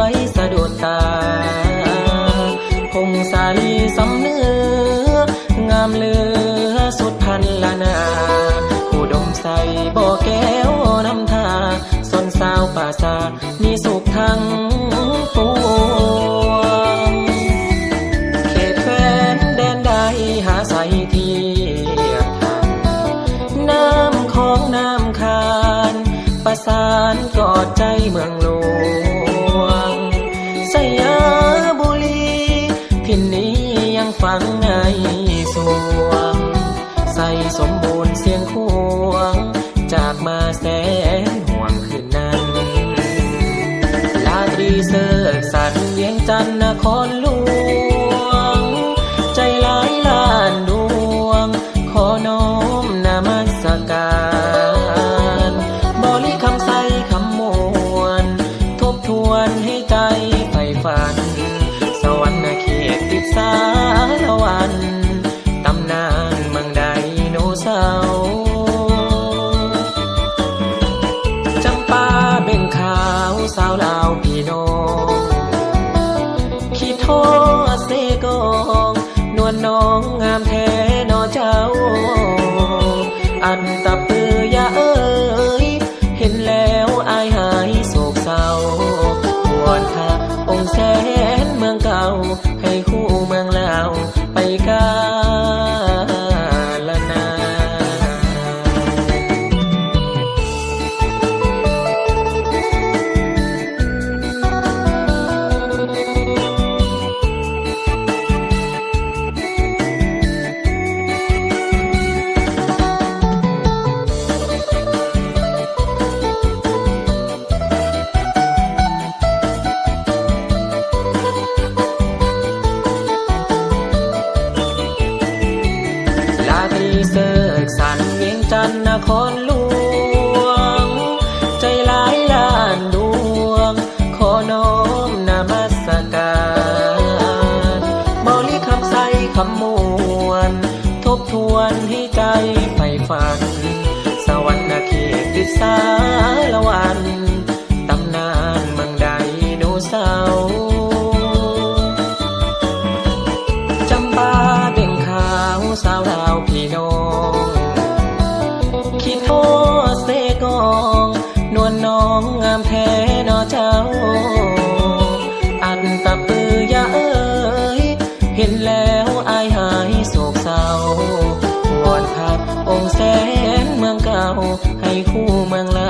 วยสะดุดตา พงสาลีสำเนื้องามเลือสุดพันละนาผู้ดมใสบ่อแก้วน้ำทาสนสาวป่าซามีสุขทั้งปวงเขตแฟนแดนใดหาใสทีน้ำของน้ำคาน ประสานกอดใจเมืองหลวง สมบูรณ์เสียงควง จากมาแสนห่วงคืนนั้น ลาตรีเสกสันเวียงจันนครหลวง ใจหลายล้านดวง ขอน้อมนามัสการ เศร้าจำปาเบ่งขาวสาวลาวพี่น้องขี้ท้อเสกองนวลน้องงามแท้นอเจ้า อันตะ จันนครหลวง ใจหลายล้านดวง ขอน้อมนามัสการบริคำใสคำมวล ทบทวนให้ใจใฝ่ฝัน สวรรค์เขตติสารวัน ตำนานเมืองใดโนเสา แสงเมืองเก่า ให้คู่เมืองลา